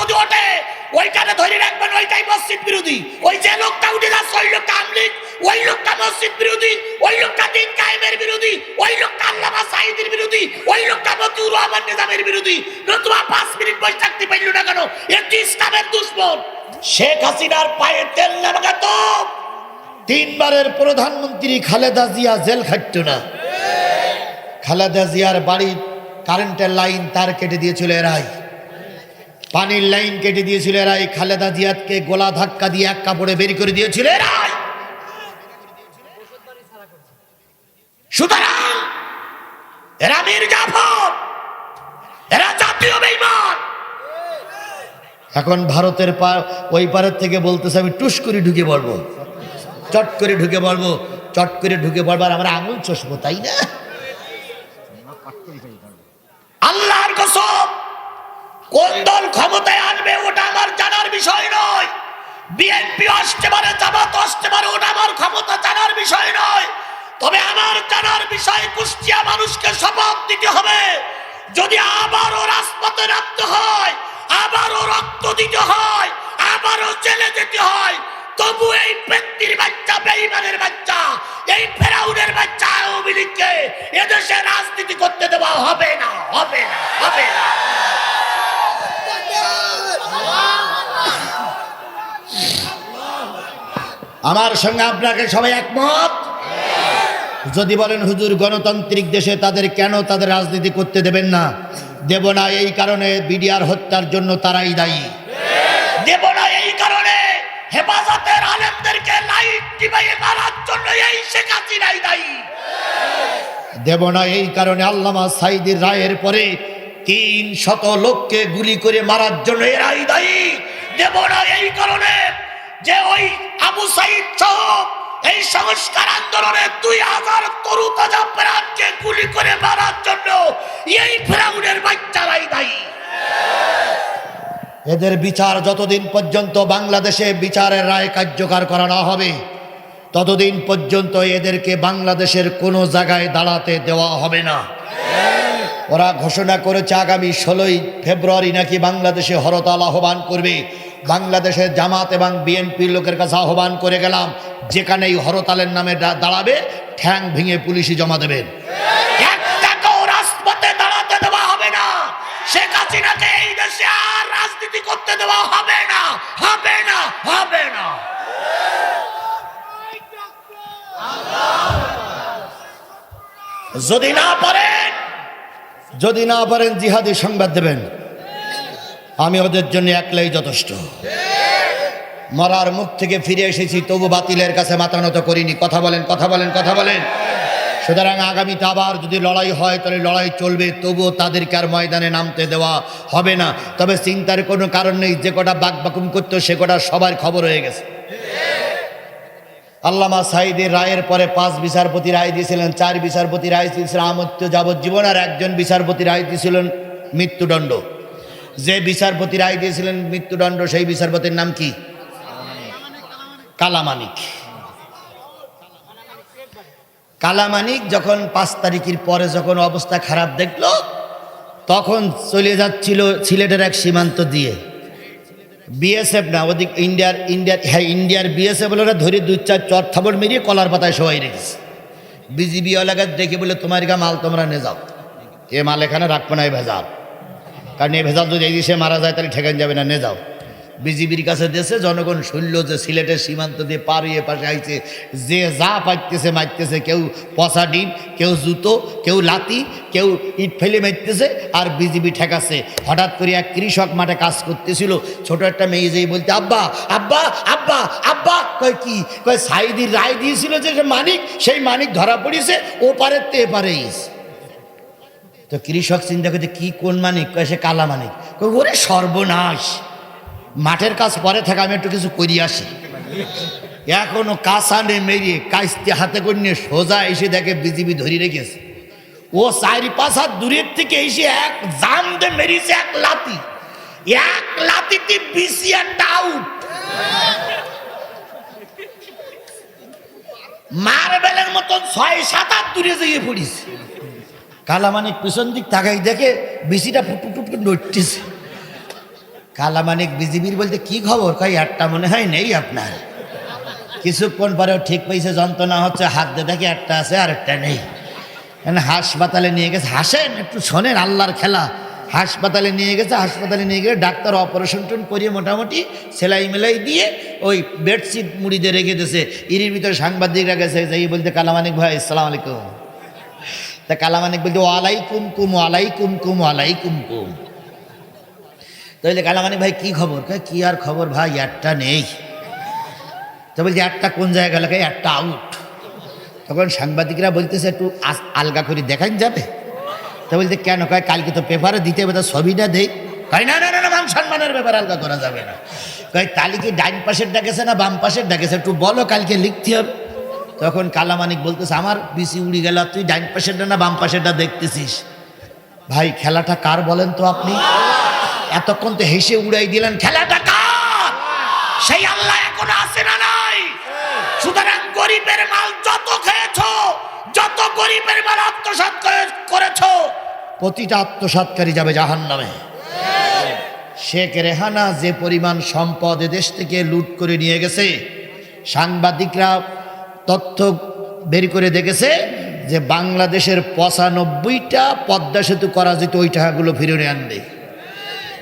যদি ওঠে ধরে রাখবেন ওইটাই মসজিদ বিরোধী। ওই যে লোকটা উঠে যাচ্ছে, ওই লোকটা আমলিক ওই লোকটা মসজিদ বিরোধী, ওই লোকটা দিন কায়েমের বিরোধী, ওই লোকটা বিরোধী, ওই লোকটা মতিউর রহমান নিজামের বিরোধী। নতুবা পাঁচ মিনিট বসে থাকতে পারল না কেন? একটি ইসলামের দুশ্মন? শেখ হাসিনার পায়ে তেল লাগাত তিনবারের প্রধানমন্ত্রী খালেদা জিয়া জেল খাটত না। খালেদা জিয়ার বাড়ির কারেন্টের লাইন তার কেটে দিয়েছিল এরাই। পানির লাইন কেটে দিয়েছিল এরাই খালেদা জিয়াতকে গোলা ধাক্কা দিয়ে এক কাপড়ে বের করে দিয়েছিল এরাই সুতরাং এরা জাফর, এরা জাতীয় বেইমান। এখন ভারতের ওই পারের থেকে বলতেছে, আমি টুস করে ঢুকে পড়ব। চট করে ঢুকে পড়ব, চট করে ঢুকে পড়বার আমরা আঙুল চষবো, তাই না আল্লাহর কসম কোন দল ক্ষমতায় আনবে, ওটা আমার জানার বিষয় নয়। বিএনপি আসতে পারে, জামাত আসতে পারে, ওটা আমার ক্ষমতা জানার বিষয় নয়। তবে আমার জানার বিষয়, কুষ্টিয়া মানুষকে শপথ দিতে হবে। যদি আবারও রাজপথে নামতে হয়, আবারও রক্ত দিতে হয়, আবারও জেলে যেতে হয়, তবু এই ব্যক্তির বাচ্চা বেইমানের বাচ্চা, এই ফেরাউনের বাচ্চা আওয়ামী লীগকে এদেশে রাজনীতি করতে দেওয়া হবে না হবে না হবে না। আমার সঙ্গে আপনাকে সবাই একমত? যদি বলেন, হুজুর, গণতান্ত্রিক দেশে তাদের কেন তাদের রাজনীতি করতে দেবেন না? দেব না এই কারণে বিডিআর হত্যার জন্য তারাই দায়ী। দেব না এই কারণে হেফাজতের আলেমদেরকে লাইট টিপাইয়ে মারার জন্য এই শেখ হাসিনাই দায়ী। দেব না এই কারণে আল্লামা সাইদির রায়ের পরে তিন শত লোককে গুলি করে মারার জন্য এরাই দায়ী। দেব না এই কারণে যে ওই আবু সাইদ সহ এই সংস্কার আন্দোলনে দুই হাজার তরু তাজা প্রাণকে গুলি করে মারার জন্য এই ফেরাউনের বাচ্চারাই দায়ী। এদের বিচার যতদিন পর্যন্ত বাংলাদেশে বিচারের রায় কার্যকর করা না হবে, ততদিন পর্যন্ত এদেরকে বাংলাদেশের কোনো জায়গায় দাঁড়াতে দেওয়া হবে না। ওরা ঘোষণা করেছে আগামী ষোলোই ফেব্রুয়ারি নাকি বাংলাদেশে হরতাল আহ্বান করবে। বাংলাদেশের জামাত এবং বিএনপির লোকের কাছে আহ্বান করে গেলাম যেখানে এই হরতালের নামে দাঁড়াবে, ঠ্যাং ভেঙে পুলিশে জমা দেবেন আর রাজনীতি করতে দেওয়া হবে না। হবে না হবে না। যদি না পারেন, যদি না পারেন জিহাদি সংবাদ দেবেন। আমি ওদের জন্য একলাই যথেষ্ট। মরার মুখ থেকে ফিরে এসেছি, তবু বাতিলের কাছে মাথা নত করিনি। কথা বলেন কথা বলেন কথা বলেন। সুতরাং আগামীতে আবার যদি লড়াই হয়, তাহলে লড়াই চলবে, তবুও তাদেরকে আর ময়দানে নামতে দেওয়া হবে না। তবে চিন্তার কোনো কারণ নেই, যে কটা বাক বাকুম করতো, সে কটা সবার খবর হয়ে গেছে। আল্লামা সাইদের রায়ের পরে পাঁচ বিচারপতি রায় দিয়েছিলেন, চার বিচারপতি রায় দিয়েছিলেন, আমত্য যাবজ্জীবন, আর একজন বিচারপতি রায় দিয়েছিলেন মৃত্যুদণ্ড। যে বিচারপতি রায় দিয়েছিলেন মৃত্যুদণ্ড, সেই বিচারপতির নাম কি? কালামানিক। কালামানিক যখন পাঁচ তারিখের পরে যখন অবস্থা খারাপ দেখল, তখন চলে যাচ্ছিল সিলেটের এক সীমান্ত দিয়ে। বিএসএফ না, ওদিক ইন্ডিয়ার ইন্ডিয়ার হ্যাঁ ইন্ডিয়ার বিএসএফ ওরা ধরে দুই চার চর থাবড় মেরিয়ে কলার পাতায় সবাই রেখেছে। বিজিবি এলাকার দেখে বলে, তোমার গা মাল তোমরা নে যাও। এ মাল এখানে রাখব না ভেজাল। কারণ এই ভেজাল যদি এই দেশে মারা যায়, তাহলে ঠেকান যাবে না, নে যাও। বিজিবির কাছে দেশে জনগণ শুনল যে সিলেটের সীমান্ত দিয়ে পার হয়ে পাশে আইছে, যে যা পাইতেছে মারতেছে কেউ পচা ডিম, কেউ জুতো, কেউ লাতি কেউ ইট ফেলে মারতেছে আর বিজিবি ঠেকাচ্ছে। হঠাৎ করে এক কৃষক মাঠে কাজ করতেছিল, ছোট একটা মেয়ে যেই বলতে, আব্বা আব্বা আব্বা আব্বা! কয় কি? কয় সাইদির রায় দিয়েছিল যে মানিক, সেই মানিক ধরা পড়িছে, ও পারে তে পারে তো কৃষক চিন্তা করছে কি কোন মানিক? সে কালা মানিক। ওরে সর্বনাশ। মাঠের কাজ পরে থাকে, আমি একটু কিছু করি আসি। এখনও কাসানে মেরিয়ে কাইস্তে হাতে করে নিয়ে সোজা এসে দেখে বিজিবি ধরে রেখেছে। ও চারি পাঁচ হাত দূরের থেকে এসে এক জাম দিয়ে মেরিয়েছে এক লাতি। এক লাতিতে বিসি একটা আউট মার্বেলের মতন ছয় সাত হাত দূরে যেয়ে পড়িস কালামানিক পিছন দিক তাকাই দেখে বিসিটা ফুট ফুট ফুট নড়তেছে। কালামানিক বিজিবির বলতে কি খবর? কই একটা মনে হয় নেই আপনার। কিছুক্ষণ পরেও ঠিক পেয়েছে যন্ত্রণা হচ্ছে, হাত দিয়ে দেখে একটা আছে আর একটা নেই। মানে হাসপাতালে নিয়ে গেছে। হাসেন, একটু শোনেন, আল্লাহর খেলা। হাসপাতালে নিয়ে গেছে, হাসপাতালে নিয়ে গেলে ডাক্তার অপারেশন টন করিয়ে মোটামুটি সেলাই মেলাই দিয়ে ওই বেডশিট মুড়িতে রেখে দিয়েছে। ইরির ভিতরে সাংবাদিকরা গেছে, যে এই বলতে কালামানিক, ভাই, আসসালামু আলাইকুম। তা কালামানিক বলতে ওয়ালাইকুম কুম ওয়ালাইকুম কুম ওয়ালাইকুম কুম কুম তাহলে কালামানিক ভাই, কি খবর? কি আর খবর ভাই? একটা নেই। তো বলছি, একটা কোন জায়গা লাগে একটা আউট তখন সাংবাদিকরা বলতেছে, একটু আলগা করে দেখান যাবে। তো বলতে কেন? কয়, কালকে তো পেপারে দিতে হবে, তো ছবিটা দেই। কয়, না না না মান সম্মানের ব্যাপার আলগা করা যাবে না। কয় তালি কি ডাইন পাশের ডাকেছে না বাম পাশের ডাকেছে একটু বলো, কালকে লিখতে হবে। তখন কালামানিক বলতেছে, আমার বিসি উড়ি গেল, তুই ডাইন পাশেরটা না বাম পাশেরটা দেখতেছিস? ভাই, খেলাটা কার বলেন তো আপনি? এতক্ষণ তো হেসে উড়াই দিলেন, খেলাটা কার? সেই আল্লাহ এখন আছে না নাই? সুতরাং গরিবের মাল যত খেয়েছো, যত গরিবের মাল আত্মসাৎ করে- করেছ, প্রতিটা আত্মসাৎকারী যাবে জাহান নামে শেখ রেহানা যে পরিমাণ সম্পদ দেশ থেকে লুট করে নিয়ে গেছে, সাংবাদিকরা তথ্য বের করে দেখেছে যে বাংলাদেশের পঁচানব্বইটা পদ্মা সেতু করা যেত, ওই টাকাগুলো ফিরে আনবে।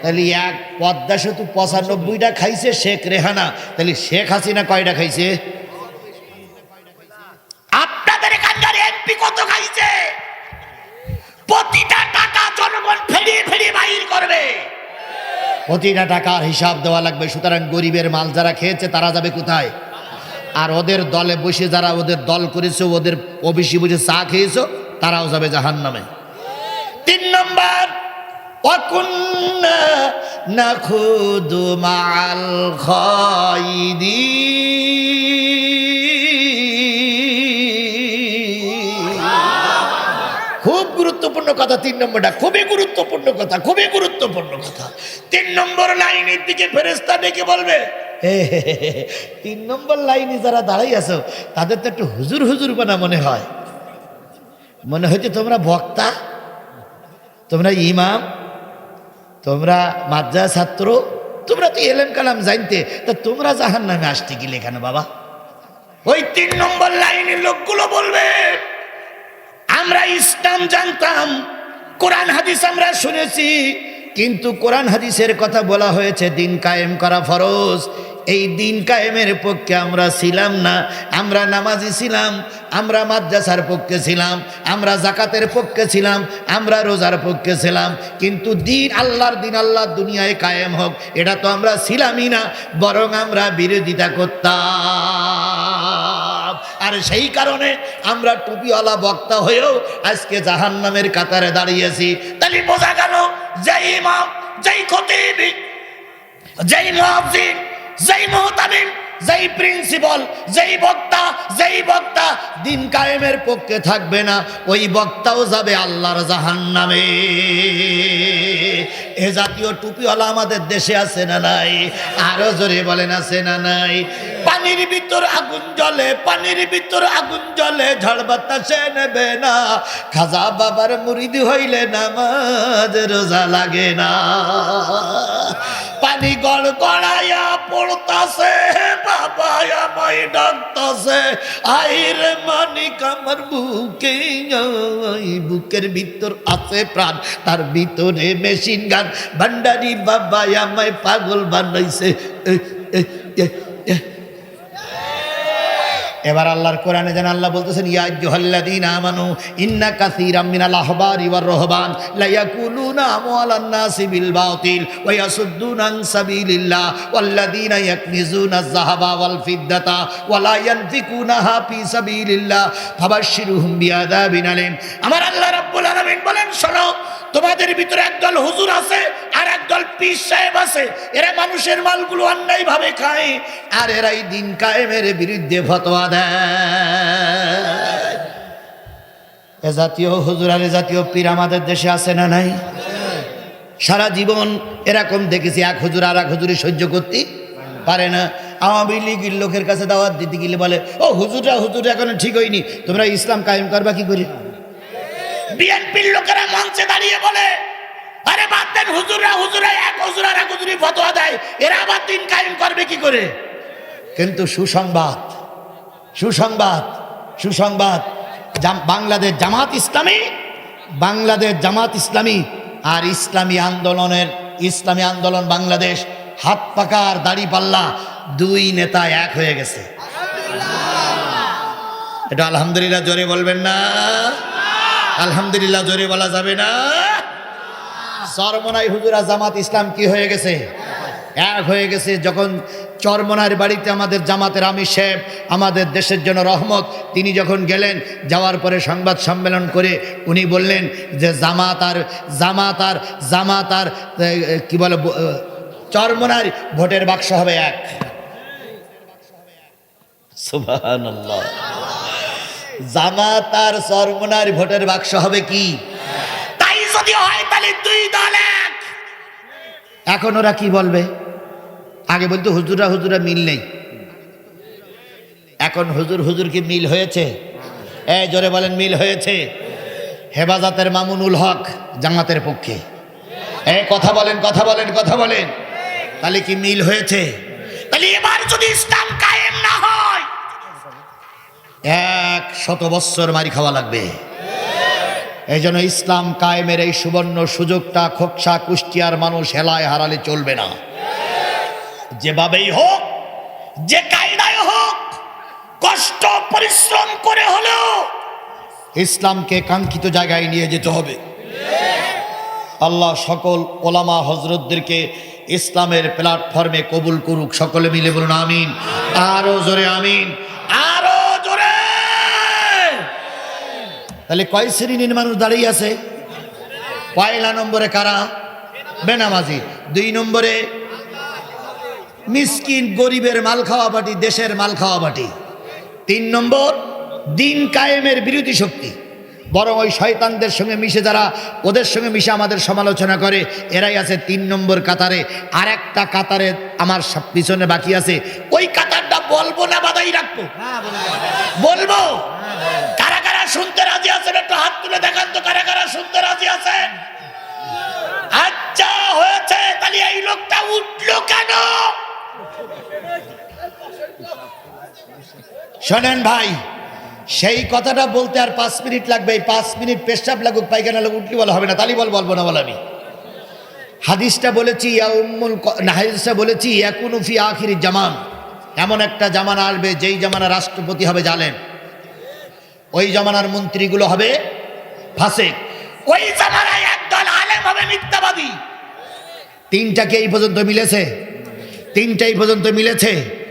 তাহলে এক পদ্মা সেতু পঁচানব্বইটা খাইছে শেখ রেহানা। তাহলে শেখ হাসিনা কয়টা খাইছে? আপনাদের এখানকার এমপি কত খাইছে? প্রতিটা টাকা জনগণ বাহির করবে। প্রতিটা টাকার হিসাব দেওয়া লাগবে, সুতরাং গরিবের মাল যারা খেয়েছে, তারা যাবে কোথায়? আর ওদের দলে বসে যারা ওদের দল করেছে, ওদের অফিসে বসে চা খেয়েছ, তারাও যাবে জাহান নামে তিন নম্বর খুব গুরুত্বপূর্ণ কথা, তিন নম্বরটা খুবই গুরুত্বপূর্ণ কথা, খুবই গুরুত্বপূর্ণ কথা। তিন নম্বর লাইনের দিকে ফেরেস্তা ডেকে বলবে তিন নম্বর লাইনে যারা দাঁড়াই আছো, তাদের তো একটু হুজুর হুজুর বানা মনে হয়। মনে হচ্ছে তোমরা বক্তা, তোমরা ইমাম, তোমরা মাদ্রাসা ছাত্র, তোমরা তো এলেম কালাম জানতে, তা তোমরা জাহান নামে আসতে গেলে কেন বাবা? ওই তিন নম্বর লাইনের লোকগুলো বলবে, আমরা ইসলাম জানতাম, কোরআন হাদিস আমরা শুনেছি, কিন্তু কোরআন হাদিসের কথা বলা হয়েছে, দিন কায়েম করা ফরজ। এই দিন কায়েমের পক্ষে আমরা ছিলাম না। আমরা নামাজি ছিলাম, আমরা মাদ্রাসার পক্ষে ছিলাম, আমরা জাকাতের পক্ষে ছিলাম, আমরা রোজার পক্ষে ছিলাম। কিন্তু দিন আল্লাহর দিন আল্লাহ দুনিয়ায় কায়েম হোক, এটা তো আমরা ছিলামই না, বরং আমরা বিরোধিতা করতাম। আর সেই কারণে আমরা টুপিওয়ালা বক্তা হয়েও আজকে জাহান নামের কাতারে দাঁড়িয়েছি। তাহলে বোঝা গেল, যেই ইমাম, যেই খতিব, যেই মুয়াজ্জিন যেই মুহতামিম, যেই প্রিন্সিপাল যেই বক্তা যেই বক্তা দিন কায়েমের পক্ষে থাকবে না, ওই বক্তাও যাবে আল্লাহর জাহান নামে এ জাতীয় টুপিওয়ালা আমাদের দেশে আছে না নাই? আরও জোরে বলেন, আছে না নাই? পানির ভিতর আগুন জ্বলে, পানির ভিতর আগুন জ্বলে, ঝড় বাতাসে নেবে না। খাজা বাবার মুরিদি হইলে নামাজ রোজা লাগে না। পানি গল গড়াইয়া পড়তাছে বাবা আমায় ডাকতাছে আইরে মানিক আমার বুকে বুকের ভিতর আছে প্রাণ তার ভিতরে মেশিন গান ভান্ডারি বাবা আমায় পাগল বানাইছে এ, এ, এ। এবার আল্লাহর কোরআনে যেন আল্লাহ বলতেছেন, ইয়া আইয়ুহাল্লাযীনা আমানু ইন্না কাসীরাম মিনাল আহবারি ওয়ার রহবান লা ইয়াকুলুনা আমওয়ালান নাসি বিল বাতিল ওয়া ইয়াসুদ্দুনা আন সাবিলিল্লাহ, ওয়াল্লাযীনা ইয়াকনিজুনা আয-যাহাবা ওয়াল ফিদ্দাতা ওয়া লা ইয়ানফিকুনাহা ফি সাবিলিল্লাহ, ফাবাশশিরহুম বিআযাবিন আলীম। আমার আল্লাহ রাব্বুল আলামিন বলেন, শোনো তোমাদের ভিতরে একদল হুজুর আছে আর একদল পীর সাহেব আছে। এরা মানুষের মালগুলো অন্যায় ভাবে খায়, আর এরাই দিন কায়েমের বিরুদ্ধে ফতোয়া দেয়। এ জাতীয় হুজুর আর এ জাতীয় পীর আমাদের দেশে আছে না নাই? সারা জীবন এরকম দেখেছি, এক হুজুর আর এক হুজুরি সহ্য করতে পারে না। আওয়ামী লীগের লোকের কাছে দাওয়াত দিতে গেলে বলে, ও হুজুররা হুজুর এখন ঠিক হয়নি, তোমরা ইসলাম কায়েম করবা কি করে? বিএনপির লোকেরা মঞ্চে দাঁড়িয়ে বলে, আরে বাদ দেন, হুজুররা হুজুরা এক হুজুর এক হুজুরি ফতোয়া দেয়। এরা আবার দিন কায়েম করবে কি করে? কিন্তু সুসংবাদ সুসংবাদ সুসংবাদ বাংলাদেশ জামাত ইসলামী, বাংলাদেশ জামাত ইসলামী আর ইসলামী আন্দোলনের, ইসলামী আন্দোলন বাংলাদেশ হাত পাকার দাড়ি পাল্লা দুই নেতা এক হয়ে গেছে। এটা আলহামদুলিল্লাহ জোরে বলবেন না। আলহামদুলিল্লাহ, জোরে বলা যাবে না। চরমনাই হুজুরা, জামাত ইসলাম কি হয়ে গেছে? এক হয়ে গেছে, যখন চরমনার বাড়িতে আমাদের জামাতের আমি সাহেব, আমাদের দেশের জন্য রহমত, তিনি যখন গেলেন, যাওয়ার পরে সংবাদ সম্মেলন করে উনি বললেন যে, জামাত আর জামাত আর জামাত আর কি বলে চরমনার ভোটের বাক্স হবে এক। সুবহানাল্লাহ। জামাত আর চরমনার ভোটের বাক্স হবে কি? তাই যদি হয় তাহলে দুই দল এক। এখন ওরা কি বলবে? আগে বলতো হুজুরা হুজুরা মিল নেই। এখন হুজুর হুজুর কি মিল হয়েছে। এ জোরে বলেন মিল হয়েছে। হেফাজতের মামুনুল হক জামাতের পক্ষে। এ কথা বলেন কথা বলেন কথা বলেন। তাহলে কি মিল হয়েছে? তাহলে এবার যদি ইসলাম এক শত বৎসর মারি খাওয়া লাগবে। এই জন্য ইসলাম কায়েমের এই সুবর্ণ সুযোগটা খোকসা, কুষ্টিয়ার মানুষ হেলায় হারালে চলবে না। যেভাবেই হোক, যে কায়দায় হোক, কষ্ট, পরিশ্রম করে হলেও ইসলামকে কাঙ্ক্ষিত জায়গায় নিয়ে যেতে হবে। আল্লাহ সকল ওলামা হজরতদেরকে ইসলামের প্ল্যাটফর্মে কবুল করুক, সকলে মিলে বলুন আমিন। আরও জোরে আমিন আরও জোরে তাহলে কয় শ্রেণির মানুষ দাঁড়িয়ে আছে? পয়লা নম্বরে কারা? বেনামাজি। দুই নম্বরে মিসকিন গরিবের মাল খাওয়া পাটি দেশের মাল খাওয়া পাটি তিন নম্বর দিন কায়েমের বিরোধী শক্তি। বরং ওই শয়তানদের সঙ্গে মিশে যারা ওদের সঙ্গে মিশে আমাদের সমালোচনা করে এরাই আছে তিন নম্বর কাতারে। আর একটা কাতারে আমার সব পিছনে বাকি আছে। ওই কাতারটা বলব না বাদাই রাখব। বলব? শুনতে রাজি আছেন? একটু হাত তুলে দেখান তো কারা কারা শুনতে রাজি আছেন? আচ্ছা হয়েছে তাহলে এই লোকটা উঠল কেন? শোনেন ভাই সেই কথাটা বলতে আর পাঁচ মিনিট লাগবে। এই পাঁচ মিনিট পেশাব লাগুক পায়খানা লাগুক উঠলি বলা হবে না তালি বল বলব না বল আমি। হাদিসটা বলেছি না, হাদিসটা বলেছি ইয়াকুনুফি আখিরি জামান। এমন একটা জামানা আসবে যেই জামানা রাষ্ট্রপতি হবে জালেন ওই জমানার মন্ত্রীগুলো হবে ফাঁসে ওই জমানায় একদল আলেম হবে মিথ্যাবাদী। তিনটাকে এই পর্যন্ত মিলেছে? তিনটা এই পর্যন্ত মিলেছে?